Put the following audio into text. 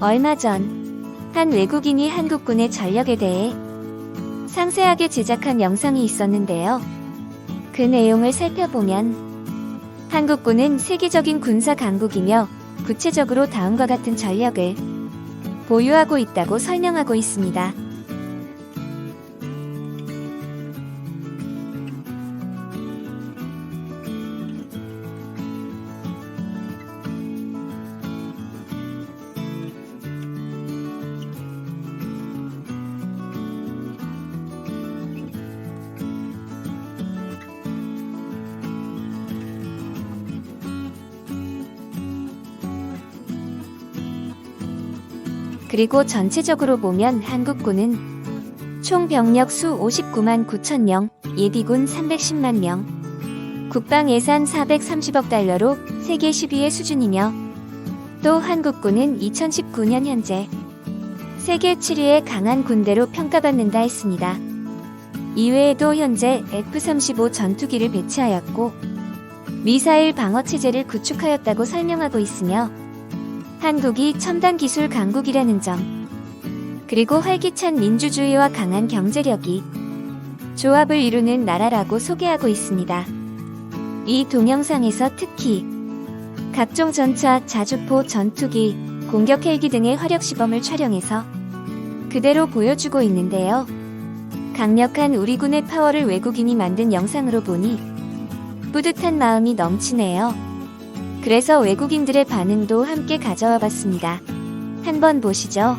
얼마 전 한 외국인이 한국군의 전력에 대해 상세하게 제작한 영상이 있었는데요. 그 내용을 살펴보면 한국군은 세계적인 군사 강국이며 구체적으로 다음과 같은 전력을 보유하고 있다고 설명하고 있습니다. 그리고 전체적으로 보면 한국군은 총 병력 수 59만 9천 명, 예비군 310만 명, 국방 예산 430억 달러로 세계 10위의 수준이며 또 한국군은 2019년 현재 세계 7위의 강한 군대로 평가받는다 했습니다. 이외에도 현재 F-35 전투기를 배치하였고 미사일 방어 체제를 구축하였다고 설명하고 있으며 한국이 첨단 기술 강국이라는 점, 그리고 활기찬 민주주의와 강한 경제력이 조합을 이루는 나라라고 소개하고 있습니다. 이 동영상에서 특히 각종 전차, 자주포, 전투기, 공격 헬기 등의 화력 시범을 촬영해서 그대로 보여주고 있는데요. 강력한 우리 군의 파워를 외국인이 만든 영상으로 보니 뿌듯한 마음이 넘치네요. 그래서 외국인들의 반응도 함께 가져와 봤습니다. 한번 보시죠.